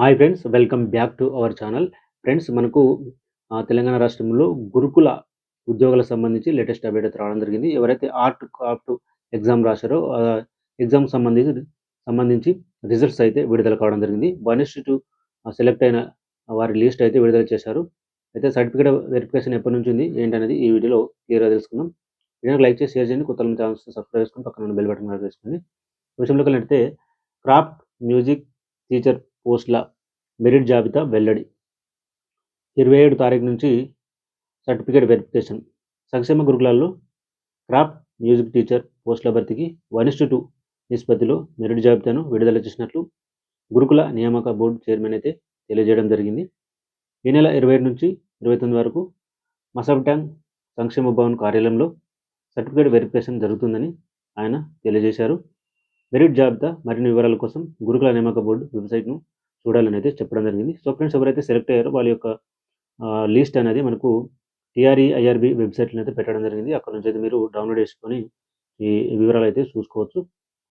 Hi friends welcome back to our channel friends మనకు తెలంగాణ రాష్ట్రంలో గురుకుల ఉద్యోగాలకు సంబంధించి లేటెస్ట్ అప్డేట్ అయితే రావడం జరిగింది. ఎవరైతే ఆర్ట్ క్రాఫ్ట్ ఎగ్జామ్ రాశారో ఎగ్జామ్ సంబంధించి సంబంధించి రిజల్ట్స్ అయితే విడుదల కావడం జరిగింది. వన్ టు సెలెక్ట్ అయిన వారి లిస్ట్ అయితే విడుదల చేశారు. అయితే సర్టిఫికేట్ వెరిఫికేషన్ ఎప్పటి నుంచి ఉంది ఏంటనేది ఈ వీడియోలో క్లియర్గా తెలుసుకుందాం. వీడియో లైక్ చేసి షేర్ చేయండి. కొత్త ఛానల్స్ సబ్స్క్రైబ్ చేసుకుని పక్కన బెల్ బటన్ వేసుకొని విషయంలోకి వెళ్తే క్రాఫ్ట్ మ్యూజిక్ టీచర్ పోస్టుల మెరిట్ జాబితా వెల్లడి. ఇరవై ఏడు తారీఖు నుంచి సర్టిఫికేట్ వెరిఫికేషన్. సంక్షేమ గురుకులాల్లో క్రాఫ్ట్ మ్యూజిక్ టీచర్ పోస్టుల భర్తీకి వన్ టూ నిష్పత్తిలో మెరిట్ జాబితాను విడుదల చేసినట్లు గురుకుల నియామక బోర్డు చైర్మన్ అయితే తెలియజేయడం జరిగింది. ఈ నెల ఇరవై ఏడు నుంచి ఇరవై తొమ్మిది వరకు మసబ్టాంగ్ సంక్షేమ భవన్ కార్యాలయంలో సర్టిఫికేట్ వెరిఫికేషన్ జరుగుతుందని ఆయన తెలియజేశారు. మెరిట్ జాబితా మరిన్ని వివరాల కోసం గురుకుల నియామక బోర్డు వెబ్సైట్ను చూడాలని అయితే చెప్పడం జరిగింది. సో ఫ్రెండ్స్ ఎవరైతే సెలెక్ట్ అయ్యారో వాళ్ళ యొక్క లిస్ట్ అనేది మనకు టీఆర్ఈ ఐఆర్బి వెబ్సైట్లో అయితే పెట్టడం జరిగింది. అక్కడ నుంచి అయితే మీరు డౌన్లోడ్ చేసుకొని ఈ వివరాలు అయితే చూసుకోవచ్చు.